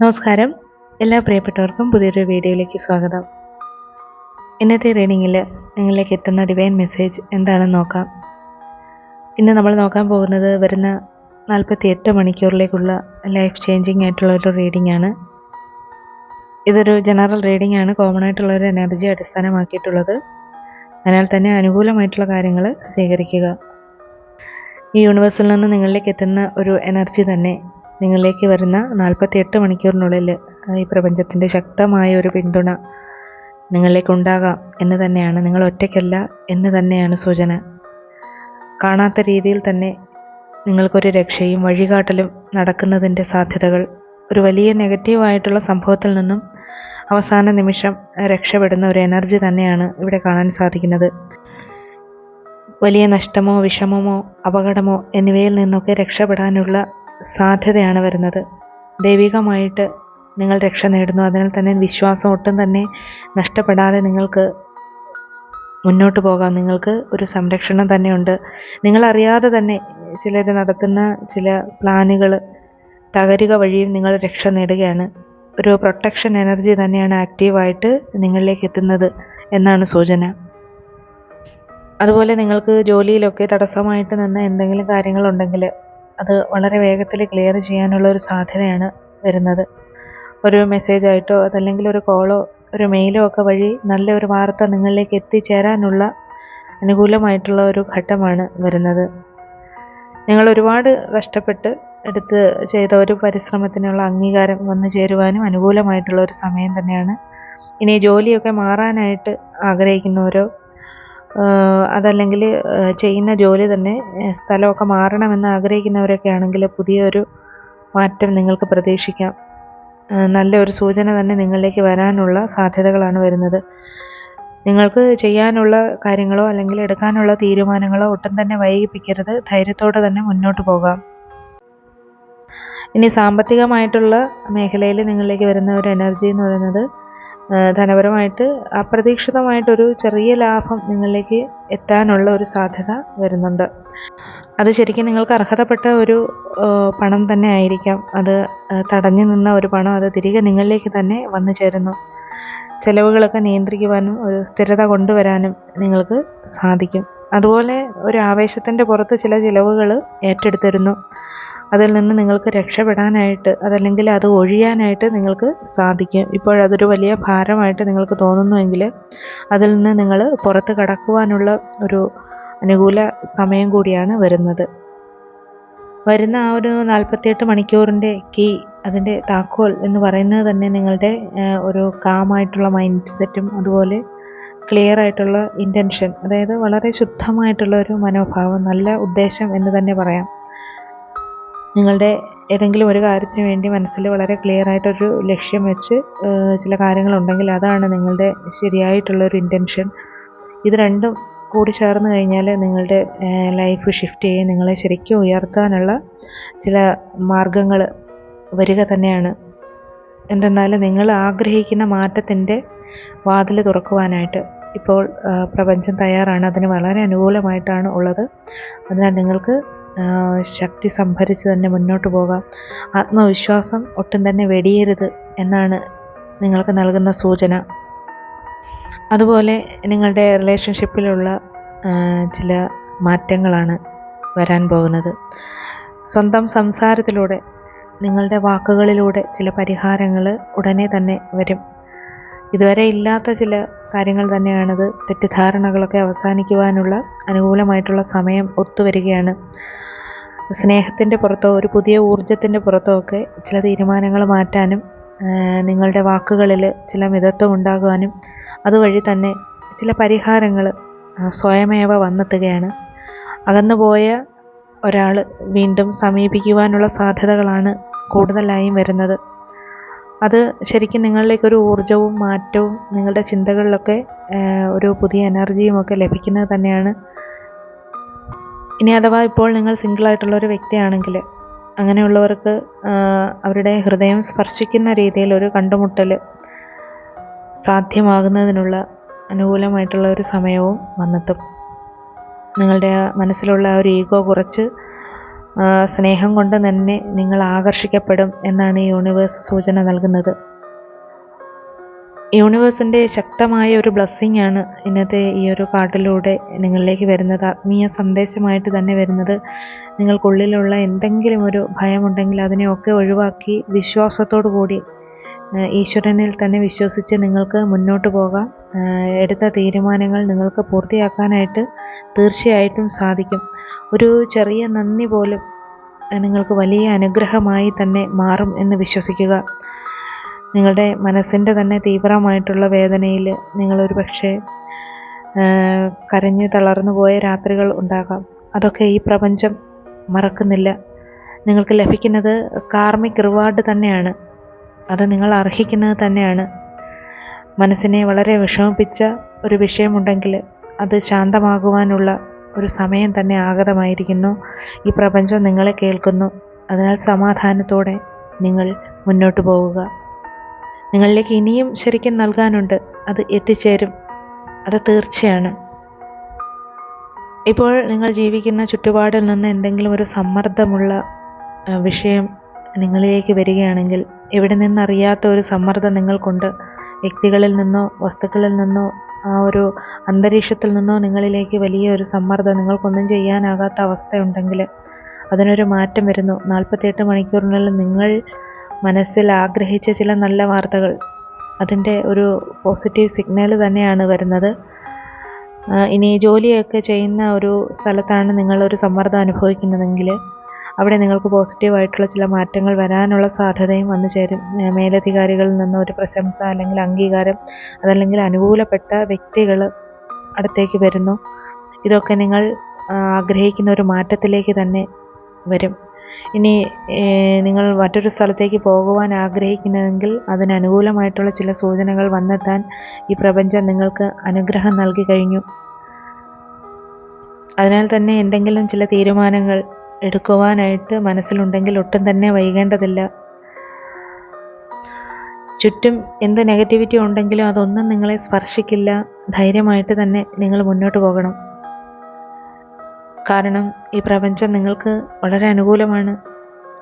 നമസ്കാരം. എല്ലാ പ്രിയപ്പെട്ടവർക്കും പുതിയൊരു വീഡിയോയിലേക്ക് സ്വാഗതം. ഇന്നത്തെ റീഡിങ്ങിൽ നിങ്ങളിലേക്ക് എത്തുന്ന ഡിവൈൻ മെസ്സേജ് എന്താണെന്ന് നോക്കാം. ഇന്ന് നമ്മൾ നോക്കാൻ പോകുന്നത് വരുന്ന നാൽപ്പത്തി എട്ട് മണിക്കൂറിലേക്കുള്ള ലൈഫ് ചേഞ്ചിങ് ആയിട്ടുള്ള ഒരു റീഡിംഗ് ആണ്. ഇതൊരു ജനറൽ റീഡിംഗ് ആണ്. കോമൺ ആയിട്ടുള്ള ഒരു എനർജി അടിസ്ഥാനമാക്കിയിട്ടുള്ളത്. അതിനാൽ തന്നെ അനുകൂലമായിട്ടുള്ള കാര്യങ്ങൾ സ്വീകരിക്കുക ഈ യൂണിവേഴ്സിൽ നിന്ന് നിങ്ങളിലേക്ക് എത്തുന്ന ഒരു എനർജി തന്നെ നിങ്ങളിലേക്ക് വരുന്ന നാൽപ്പത്തി എട്ട് മണിക്കൂറിനുള്ളിൽ ഈ പ്രപഞ്ചത്തിന്റെ ശക്തമായ ഒരു പിന്തുണ നിങ്ങളിലേക്ക് ഉണ്ടാകാം എന്ന് തന്നെയാണ് നിങ്ങൾ ഒറ്റയ്ക്കല്ല എന്ന് തന്നെയാണ് സൂചന. കാണാത്ത രീതിയിൽ തന്നെ നിങ്ങൾക്കൊരു രക്ഷയും വഴികാട്ടലും നടക്കുന്നതിന്റെ സാധ്യതകൾ. ഒരു വലിയ നെഗറ്റീവായിട്ടുള്ള സംഭവത്തിൽ നിന്നും അവസാന നിമിഷം രക്ഷപ്പെടുന്ന ഒരു എനർജി തന്നെയാണ് ഇവിടെ കാണാൻ സാധിക്കുന്നത്. വലിയ നഷ്ടമോ വിഷമമോ അപകടമോ എന്നിവയിൽ നിന്നൊക്കെ രക്ഷപ്പെടാനുള്ള സാധ്യതയാണ് വരുന്നത്. ദൈവികമായിട്ട് നിങ്ങൾ രക്ഷ നേടുന്നു. അതിനാൽ തന്നെ വിശ്വാസം ഒട്ടും തന്നെ നഷ്ടപ്പെടാതെ നിങ്ങൾക്ക് മുന്നോട്ട് പോകാം. നിങ്ങൾക്ക് ഒരു സംരക്ഷണം തന്നെയുണ്ട്. നിങ്ങളറിയാതെ തന്നെ ചിലർ നടത്തുന്ന ചില പ്ലാനുകൾ തകരുക വഴിയും നിങ്ങൾ രക്ഷ നേടുകയാണ്. ഒരു പ്രൊട്ടക്ഷൻ എനർജി തന്നെയാണ് ആക്റ്റീവായിട്ട് നിങ്ങളിലേക്ക് എത്തുന്നത് എന്നാണ് സൂചന. അതുപോലെ നിങ്ങൾക്ക് ജോലിയിലൊക്കെ തടസ്സമായിട്ട് നിന്ന് എന്തെങ്കിലും കാര്യങ്ങളുണ്ടെങ്കിൽ അത് വളരെ വേഗത്തിൽ ക്ലിയർ ചെയ്യാനുള്ള ഒരു സാധ്യതയാണ് വരുന്നത്. ഒരു മെസ്സേജ് ആയിട്ടോ അതല്ലെങ്കിൽ ഒരു കോളോ ഒരു മെയിലോ ഒക്കെ വഴി നല്ല ഒരു വാർത്ത നിങ്ങളിലേക്ക് എത്തിച്ചേരാനുള്ള അനുകൂലമായിട്ടുള്ള ഒരു ഘട്ടമാണ് വരുന്നത്. നിങ്ങൾ ഒരുപാട് കഷ്ടപ്പെട്ട് എടുത്ത് ചെയ്ത ഒരു പരിശ്രമത്തിനുള്ള അംഗീകാരം വന്നു ചേരുവാനും അനുകൂലമായിട്ടുള്ള ഒരു സമയം തന്നെയാണ്. ഇനി ജോലിയൊക്കെ മാറാനായിട്ട് ആഗ്രഹിക്കുന്നവരോ അതല്ലെങ്കിൽ ചെയ്യുന്ന ജോലി തന്നെ സ്ഥലമൊക്കെ മാറണമെന്ന് ആഗ്രഹിക്കുന്നവരൊക്കെ ആണെങ്കിൽ പുതിയൊരു മാറ്റം നിങ്ങൾക്ക് പ്രതീക്ഷിക്കാം. നല്ലൊരു സൂചന തന്നെ നിങ്ങളിലേക്ക് വരാനുള്ള സാധ്യതകളാണ് വരുന്നത്. നിങ്ങൾക്ക് ചെയ്യാനുള്ള കാര്യങ്ങളോ അല്ലെങ്കിൽ എടുക്കാനുള്ള തീരുമാനങ്ങളോ ഒട്ടും തന്നെ വൈകിപ്പിക്കരുത്. ധൈര്യത്തോടെ തന്നെ മുന്നോട്ട് പോകാം. ഇനി സാമ്പത്തികമായിട്ടുള്ള മേഖലയിൽ നിങ്ങളിലേക്ക് വരുന്ന ഒരു എനർജി എന്ന് പറയുന്നത് ധനപരമായിട്ട് അപ്രതീക്ഷിതമായിട്ടൊരു ചെറിയ ലാഭം നിങ്ങളിലേക്ക് എത്താനുള്ള ഒരു സാധ്യത വരുന്നുണ്ട്. അത് ശരിക്കും നിങ്ങൾക്ക് അർഹതപ്പെട്ട ഒരു പണം തന്നെ ആയിരിക്കാം. അത് തടഞ്ഞു നിന്ന ഒരു പണം അത് തിരികെ നിങ്ങളിലേക്ക് തന്നെ വന്നു ചേരുന്നു. ചിലവുകളൊക്കെ നിയന്ത്രിക്കുവാനും ഒരു സ്ഥിരത കൊണ്ടുവരാനും നിങ്ങൾക്ക് സാധിക്കും. അതുപോലെ ഒരു ആവേശത്തിന്റെ പുറത്ത് ചില ചിലവുകൾ ഏറ്റെടുത്തിരുന്നു. അതിൽ നിന്ന് നിങ്ങൾക്ക് രക്ഷപ്പെടാനായിട്ട് അതല്ലെങ്കിൽ അത് ഒഴിയാനായിട്ട് നിങ്ങൾക്ക് സാധിക്കും. ഇപ്പോഴതൊരു വലിയ ഭാരമായിട്ട് നിങ്ങൾക്ക് തോന്നുന്നുവെങ്കിൽ അതിൽ നിന്ന് നിങ്ങൾ പുറത്ത് കടക്കുവാനുള്ള ഒരു അനുകൂല സമയം കൂടിയാണ് വരുന്നത്. വരുന്ന ആ ഒരു നാൽപ്പത്തിയെട്ട് മണിക്കൂറിന്റെ കീ അതിന്റെ താക്കോൽ എന്ന് പറയുന്നത് തന്നെ നിങ്ങളുടെ ഒരു കാമായിട്ടുള്ള മൈൻഡ് സെറ്റും അതുപോലെ ക്ലിയർ ആയിട്ടുള്ള ഇന്റൻഷൻ അതായത് വളരെ ശുദ്ധമായിട്ടുള്ള ഒരു മനോഭാവം നല്ല ഉദ്ദേശം എന്ന് തന്നെ പറയാം. നിങ്ങളുടെ ഏതെങ്കിലും ഒരു കാര്യത്തിന് വേണ്ടി മനസ്സിൽ വളരെ ക്ലിയർ ആയിട്ടൊരു ലക്ഷ്യം വെച്ച് ചില കാര്യങ്ങളുണ്ടെങ്കിൽ അതാണ് നിങ്ങളുടെ ശരിയായിട്ടുള്ളൊരു ഇന്റൻഷൻ ഇത് രണ്ടും കൂടി ചേർന്ന് കഴിഞ്ഞാൽ നിങ്ങളുടെ ലൈഫ് ഷിഫ്റ്റ് ചെയ്യും നിങ്ങളെ ശരിക്കും ഉയർത്താനുള്ള ചില മാർഗങ്ങൾ വരിക തന്നെയാണ്. എന്തെന്നാൽ നിങ്ങൾ ആഗ്രഹിക്കുന്ന മാറ്റത്തിന്റെ വാതിൽ തുറക്കുവാനായിട്ട് ഇപ്പോൾ പ്രപഞ്ചം തയ്യാറാണ്. അതിന് വളരെ അനുകൂലമായിട്ടാണ് ഉള്ളത്. അതിനാൽ നിങ്ങൾക്ക് ശക്തി സംഭരിച്ച് തന്നെ മുന്നോട്ട് പോകാം. ആത്മവിശ്വാസം ഒട്ടും തന്നെ വെടിയരുത് എന്നാണ് നിങ്ങൾക്ക് നൽകുന്ന സൂചന. അതുപോലെ നിങ്ങളുടെ റിലേഷൻഷിപ്പിലുള്ള ചില മാറ്റങ്ങളാണ് വരാൻ പോകുന്നത്. സ്വന്തം സംസാരത്തിലൂടെ നിങ്ങളുടെ വാക്കുകളിലൂടെ ചില പരിഹാരങ്ങൾ ഉടനെ തന്നെ വരും. ഇതുവരെ ഇല്ലാത്ത ചില കാര്യങ്ങൾ തന്നെയാണത്. തെറ്റിദ്ധാരണകളൊക്കെ അവസാനിക്കുവാനുള്ള അനുകൂലമായിട്ടുള്ള സമയം ഒത്തുവരികയാണ്. സ്നേഹത്തിന്റെ പുറത്തോ ഒരു പുതിയ ഊർജത്തിന്റെ പുറത്തോ ഒക്കെ ചില തീരുമാനങ്ങൾ മാറ്റാനും നിങ്ങളുടെ വാക്കുകളിൽ ചില മിതത്വം ഉണ്ടാകുവാനും അതുവഴി തന്നെ ചില പരിഹാരങ്ങൾ സ്വയമേവ വന്നെത്തുകയാണ്. അകന്നുപോയ ഒരാൾ വീണ്ടും സമീപിക്കുവാനുള്ള സാധ്യതകളാണ് കൂടുതലായും വരുന്നത്. അത് ശരിക്കും നിങ്ങളിലേക്ക് ഒരു ഊർജവും മാറ്റവും നിങ്ങളുടെ ചിന്തകളിലൊക്കെ ഒരു പുതിയ എനർജിയും ഒക്കെ ലഭിക്കുന്നത് തന്നെയാണ്. ഇനി അഥവാ ഇപ്പോൾ നിങ്ങൾ സിംഗിളായിട്ടുള്ള ഒരു വ്യക്തിയാണെങ്കിൽ അങ്ങനെയുള്ളവർക്ക് അവരുടെ ഹൃദയം സ്പർശിക്കുന്ന രീതിയിൽ ഒരു കണ്ടുമുട്ടൽ സാധ്യമാകുന്നതിനുള്ള അനുകൂലമായിട്ടുള്ള ഒരു സമയവും വന്നെത്തും. നിങ്ങളുടെ മനസ്സിലുള്ള ആ ഒരു ഈഗോ കുറച്ച് സ്നേഹം കൊണ്ട് തന്നെ നിങ്ങൾ ആകർഷിക്കപ്പെടും എന്നാണ് യൂണിവേഴ്സ് സൂചന നൽകുന്നത്. യൂണിവേഴ്സിന്റെ ശക്തമായ ഒരു ബ്ലെസ്സിങ് ആണ് ഇന്നത്തെ ഈ ഒരു കാർഡിലൂടെ നിങ്ങളിലേക്ക് വരുന്നത്. ആത്മീയ സന്ദേശമായിട്ട് തന്നെ വരുന്നത്. നിങ്ങൾക്കുള്ളിലുള്ള എന്തെങ്കിലും ഒരു ഭയമുണ്ടെങ്കിൽ അതിനെയൊക്കെ ഒഴിവാക്കി വിശ്വാസത്തോടു കൂടി ഈശ്വരനിൽ തന്നെ വിശ്വസിച്ച് നിങ്ങൾക്ക് മുന്നോട്ട് പോകാം. എടുത്ത തീരുമാനങ്ങൾ നിങ്ങൾക്ക് പൂർത്തിയാക്കാനായിട്ട് തീർച്ചയായിട്ടും സാധിക്കും. ഒരു ചെറിയ നന്ദി പോലും നിങ്ങൾക്ക് വലിയ അനുഗ്രഹമായി തന്നെ മാറും എന്ന് വിശ്വസിക്കുക. നിങ്ങളുടെ മനസ്സിന്റെ തന്നെ തീവ്രമായിട്ടുള്ള വേദനയിൽ നിങ്ങളൊരു പക്ഷേ കരഞ്ഞു തളർന്നു പോയ രാത്രികൾ ഉണ്ടാകാം. അതൊക്കെ ഈ പ്രപഞ്ചം മറക്കുന്നില്ല. നിങ്ങൾക്ക് ലഭിക്കുന്നത് കാർമിക് റിവാർഡ് തന്നെയാണ്. അത് നിങ്ങൾ അർഹിക്കുന്നത് തന്നെയാണ്. മനസ്സിനെ വളരെ വിഷമിപ്പിച്ച ഒരു വിഷയമുണ്ടെങ്കിൽ അത് ശാന്തമാകുവാനുള്ള ഒരു സമയം തന്നെ ആഗതമായിരിക്കുന്നു. ഈ പ്രപഞ്ചം നിങ്ങളെ കേൾക്കുന്നു. അതിനാൽ സമാധാനത്തോടെ നിങ്ങൾ മുന്നോട്ട് പോവുക. നിങ്ങളിലേക്ക് ഇനിയും ശരിക്കും നൽകാനുണ്ട്. അത് എത്തിച്ചേരും. അത് തീർച്ചയാണ്. ഇപ്പോൾ നിങ്ങൾ ജീവിക്കുന്ന ചുറ്റുപാടിൽ നിന്ന് എന്തെങ്കിലും ഒരു സമ്മർദ്ദമുള്ള വിഷയം നിങ്ങളിലേക്ക് വരികയാണെങ്കിൽ എവിടെ നിന്നറിയാത്ത ഒരു സമ്മർദ്ദം നിങ്ങൾക്കുണ്ട്? വ്യക്തികളിൽ നിന്നോ വസ്തുക്കളിൽ നിന്നോ ആ ഒരു അന്തരീക്ഷത്തിൽ നിന്നോ നിങ്ങളിലേക്ക് വലിയ ഒരു സമ്മർദ്ദം നിങ്ങൾക്കൊന്നും ചെയ്യാനാകാത്ത അവസ്ഥയുണ്ടെങ്കിൽ അതിനൊരു മാറ്റം വരുന്നു. നാൽപ്പത്തിയെട്ട് മണിക്കൂറിനുള്ളിൽ നിങ്ങൾ മനസ്സിൽ ആഗ്രഹിച്ച ചില നല്ല വാർത്തകൾ. അതിന്റെ ഒരു പോസിറ്റീവ് സിഗ്നൽ തന്നെയാണ് വരുന്നത്. ഇനി ജോലിയൊക്കെ ചെയ്യുന്ന ഒരു സ്ഥലത്താണ് നിങ്ങളൊരു സമ്മർദ്ദം അനുഭവിക്കുന്നതെങ്കിൽ അവിടെ നിങ്ങൾക്ക് പോസിറ്റീവായിട്ടുള്ള ചില മാറ്റങ്ങൾ വരാനുള്ള സാധ്യതയും വന്നു ചേരും. മേലധികാരികളിൽ നിന്ന് ഒരു പ്രശംസ അല്ലെങ്കിൽ അംഗീകാരം അതല്ലെങ്കിൽ അനുകൂലപ്പെട്ട വ്യക്തികൾ അടുത്തേക്ക് വരുന്നു. ഇതൊക്കെ നിങ്ങൾ ആഗ്രഹിക്കുന്ന ഒരു മാറ്റത്തിലേക്ക് തന്നെ വരും. ഇനി നിങ്ങൾ മറ്റൊരു സ്ഥലത്തേക്ക് പോകുവാൻ ആഗ്രഹിക്കുന്നെങ്കിൽ അതിനനുകൂലമായിട്ടുള്ള ചില സൂചനകൾ വന്നെത്താൻ ഈ പ്രപഞ്ചം നിങ്ങൾക്ക് അനുഗ്രഹം നൽകി കഴിഞ്ഞു. അതിനാൽ തന്നെ എന്തെങ്കിലും ചില തീരുമാനങ്ങൾ എടുക്കുവാനായിട്ട് മനസ്സിലുണ്ടെങ്കിൽ ഒട്ടും തന്നെ വൈകേണ്ടതില്ല. ചുറ്റും എന്ത് നെഗറ്റിവിറ്റി ഉണ്ടെങ്കിലും അതൊന്നും നിങ്ങളെ സ്പർശിക്കില്ല. ധൈര്യമായിട്ട് തന്നെ നിങ്ങൾ മുന്നോട്ട് പോകണം. കാരണം ഈ പ്രപഞ്ചം നിങ്ങൾക്ക് വളരെ അനുകൂലമാണ്.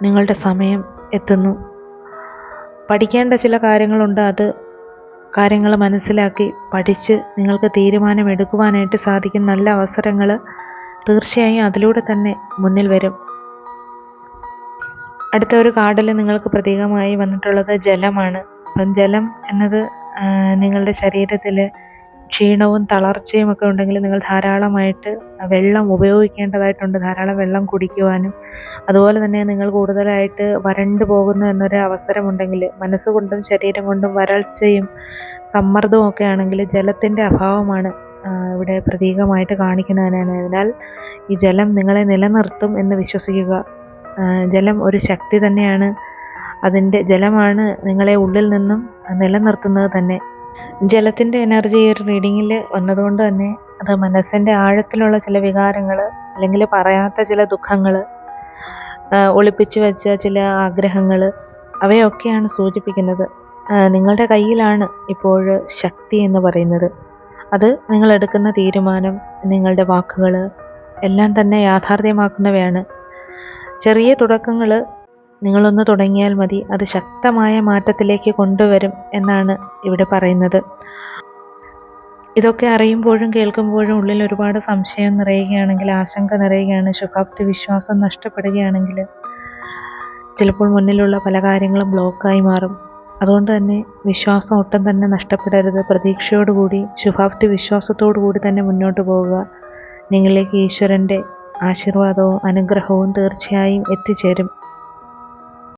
നിങ്ങളുടെ സമയം എത്തുന്നു. പഠിക്കേണ്ട ചില കാര്യങ്ങളുണ്ട്. അത് കാര്യങ്ങൾ മനസ്സിലാക്കി പഠിച്ച് നിങ്ങൾക്ക് തീരുമാനമെടുക്കുവാനായിട്ട് സാധിക്കും നല്ല അവസരങ്ങൾ തീർച്ചയായും അതിലൂടെ തന്നെ മുന്നിൽ വരും. അടുത്ത ഒരു കാർഡിൽ നിങ്ങൾക്ക് പ്രതീകമായി വന്നിട്ടുള്ളത് ജലമാണ്. അപ്പം ജലം എന്നത് നിങ്ങളുടെ ശരീരത്തിൽ ക്ഷീണവും തളർച്ചയും ഒക്കെ ഉണ്ടെങ്കിൽ നിങ്ങൾ ധാരാളമായിട്ട് വെള്ളം ഉപയോഗിക്കേണ്ടതായിട്ടുണ്ട്. ധാരാളം വെള്ളം കുടിക്കുവാനും അതുപോലെ തന്നെ നിങ്ങൾ കൂടുതലായിട്ട് വരണ്ടു പോകുന്നു എന്നൊരു അവസരമുണ്ടെങ്കിൽ മനസ്സുകൊണ്ടും ശരീരം കൊണ്ടും വരൾച്ചയും സമ്മർദ്ദവും ഒക്കെ ആണെങ്കിൽ ജലത്തിന്റെ അഭാവമാണ് ഇവിടെ പ്രതീകമായിട്ട് കാണിക്കുന്നതിനാൽ ഈ ജലം നിങ്ങളെ നിലനിർത്തും എന്ന് വിശ്വസിക്കുക. ജലം ഒരു ശക്തി തന്നെയാണ്. അതിന്റെ ജലമാണ് നിങ്ങളെ ഉള്ളിൽ നിന്നും നിലനിർത്തുന്നത് തന്നെ. ജലത്തിന്റെ എനർജി ഈ ഒരു റീഡിങ്ങിൽ വന്നതുകൊണ്ട് തന്നെ അത് മനസ്സിന്റെ ആഴത്തിലുള്ള ചില വികാരങ്ങൾ അല്ലെങ്കിൽ പറയാത്ത ചില ദുഃഖങ്ങൾ ഒളിപ്പിച്ചു വെച്ച ചില ആഗ്രഹങ്ങൾ അവയൊക്കെയാണ് സൂചിപ്പിക്കുന്നത്. നിങ്ങളുടെ കയ്യിലാണ് ഇപ്പോൾ ശക്തി എന്ന് പറയുന്നത്. അത് നിങ്ങൾ എടുക്കുന്ന തീരുമാനം നിങ്ങളുടെ വാക്കുകൾ എല്ലാം തന്നെ യാഥാർത്ഥ്യമാക്കുന്നവയാണ്. ചെറിയ തുടക്കങ്ങൾ നിങ്ങളൊന്ന് തുടങ്ങിയാൽ മതി. അത് ശക്തമായ മാറ്റത്തിലേക്ക് കൊണ്ടുവരും എന്നാണ് ഇവിടെ പറയുന്നത്. ഇതൊക്കെ അറിയുമ്പോഴും കേൾക്കുമ്പോഴും ഉള്ളിൽ ഒരുപാട് സംശയം നിറയുകയാണെങ്കിൽ ആശങ്ക നിറയുകയാണ് ശുഭാപ്തി വിശ്വാസം നഷ്ടപ്പെടുകയാണെങ്കിൽ ചിലപ്പോൾ മുന്നിലുള്ള പല കാര്യങ്ങളും ബ്ലോക്കായി മാറും. അതുകൊണ്ട് തന്നെ വിശ്വാസം ഒട്ടും തന്നെ നഷ്ടപ്പെടരുത്. പ്രതീക്ഷയോടുകൂടി ശുഭാപ്തി വിശ്വാസത്തോടു കൂടി തന്നെ മുന്നോട്ട് പോവുക. നിങ്ങളിലേക്ക് ഈശ്വരന്റെ ആശീർവാദവും അനുഗ്രഹവും തീർച്ചയായും എത്തിച്ചേരും.